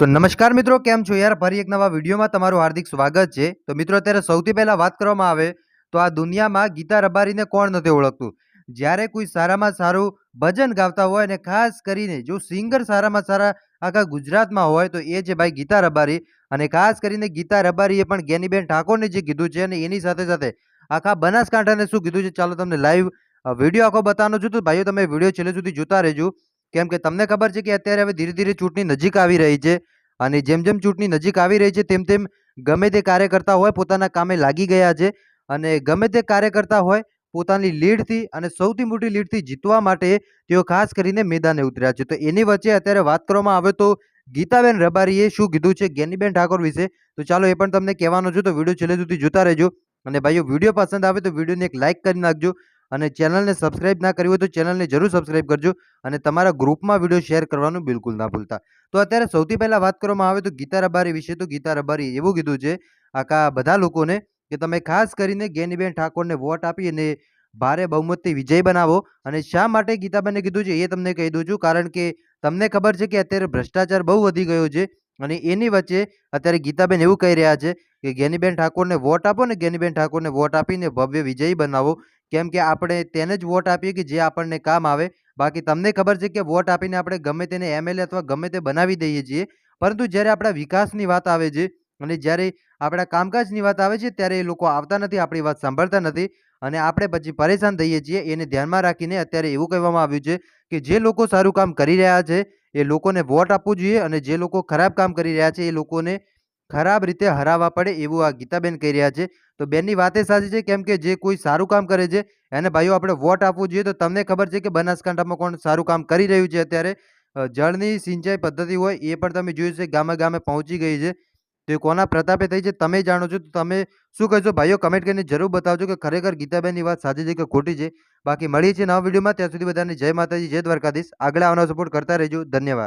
તો નમસ્કાર મિત્રો, કેમ છો યાર? ફરી એક નવા વિડીયોમાં તમારું હાર્દિક સ્વાગત છે. તો મિત્રો, અત્યારે સૌથી પહેલાં વાત કરવામાં આવે તો આ દુનિયામાં ગીતા રબારીને કોણ નથી ઓળખતું? જ્યારે કોઈ સારામાં સારું ભજન ગાતા હોય અને ખાસ કરીને જો સિંગર સારામાં સારા આખા ગુજરાતમાં હોય, તો એ છે ભાઈ ગીતા રબારી. અને ખાસ કરીને ગીતા રબારીએ પણ જ્ઞાનીબેન ઠાકોરને જે કીધું છે અને એની સાથે સાથે આખા બનાસકાંઠાને શું કીધું છે, ચાલો તમને લાઈવ વીડિયો આખો બતાવવાનો છું. તો ભાઈઓ, તમે વીડિયો છેલ્લે સુધી જોતા રહેજો. કેમ કે તમને ખબર છે કે અત્યારે હવે ધીરે ધીરે ચૂંટણી નજીક આવી રહી છે અને જેમ જેમ ચૂંટણી નજીક આવી રહી છે, તેમ તેમ ગમે તે કાર્યકર્તા હોય પોતાના કામે લાગી ગયા છે અને ગમે તે કાર્યકર્તા હોય પોતાની લીડથી અને સૌથી મોટી લીડથી જીતવા માટે તેઓ ખાસ કરીને મેદાને ઉતર્યા છે. તો એની વચ્ચે અત્યારે વાત કરવામાં આવે તો ગીતાબેન રબારીએ શું કીધું છે જ્ઞાનીબેન ઠાકોર વિશે? તો ચાલો એ પણ તમને કહેવાનું છું તો વીડિયો છેલ્લે સુધી જોતા રહેજો અને ભાઈઓ, વીડિયો પસંદ આવે તો વિડીયોને એક લાઇક કરી નાખજો અને ચેનલને સબસ્ક્રાઇબ ના કરી હોય તો ચેનલને જરૂર સબસ્ક્રાઇબ કરજો અને તમારા ગ્રુપમાં વીડિયો શેર કરવાનું બિલકુલ ના ભૂલતા. તો અત્યારે સૌથી પહેલાં વાત કરવામાં આવે તો ગીતા રબારી વિશે. તો ગીતા રબારી એવું કીધું છે આખા બધા લોકોને કે તમે ખાસ કરીને ગેનીબેન ઠાકોરને વોટ આપી અને ભારે બહુમતથી વિજય બનાવો અને શા માટે ગીતાબેને કીધું છે એ તમને કહી દઉં છું. કારણ કે તમને ખબર છે કે અત્યારે ભ્રષ્ટાચાર બહુ વધી ગયો છે અને એની વચ્ચે અત્યારે ગીતાબેન એવું કહી રહ્યા છે કે જ્ઞાનીબેન ઠાકોરને વોટ આપો ને જ્ઞાનીબેન ઠાકોરને વોટ આપીને ભવ્ય વિજયી બનાવો. કેમ કે આપણે તેને જ વોટ આપીએ કે જે આપણને કામ આવે. બાકી તમને ખબર છે કે વોટ આપીને આપણે ગમે તેને એમએલએ અથવા ગમે તે બનાવી દઈએ છીએ. પરંતુ જ્યારે આપણા વિકાસની વાત આવે છે અને જ્યારે આપણા કામકાજની વાત આવે છે ત્યારે એ લોકો આવતા નથી, આપણી વાત સાંભળતા નથી અને આપણે પછી પરેશાન થઈએ છીએ. એને ધ્યાનમાં રાખીને અત્યારે એવું કહેવામાં આવ્યું છે કે જે લોકો સારું કામ કરી રહ્યા છે એ લોકોને વોટ આપવું જોઈએ અને જે લોકો ખરાબ કામ કરી રહ્યા છે એ લોકોને ખરાબ રીતે હરાવવા પડે એવું આ ગીતાબેન કહી રહ્યા છે. તો બેનની વાત સાચી છે, કેમ કે જે કોઈ સારું કામ કરે છે, એને ભાઈઓ આપણે વોટ આપવું જોઈએ, તો તમને ખબર છે કે બનાસકાંઠામાં કોણ સારું કામ કરી રહ્યું છે અત્યારે? જળની સિંચાઈ પદ્ધતિ હોય એ પણ તમે જોયું છે, ગામે ગામે પહોંચી ગઈ છે. તો એ કોના પ્રતાપે થઈ છે, તમે જાણો છો, તો તમે શું કહેશો? ભાઈઓ કમેન્ટ કરીને જરૂર બતાવજો કે ખરેખર ગીતાબેનની વાત સાચી છે કે ખોટી છે? બાકી મળીએ છીએ નવા વિડીયોમાં, ત્યાં સુધી બધાને જય માતાજી, જય દ્વારકાધીશ. આગળ આવવાનો સપોર્ટ કરતા રહેજો. ધન્યવાદ.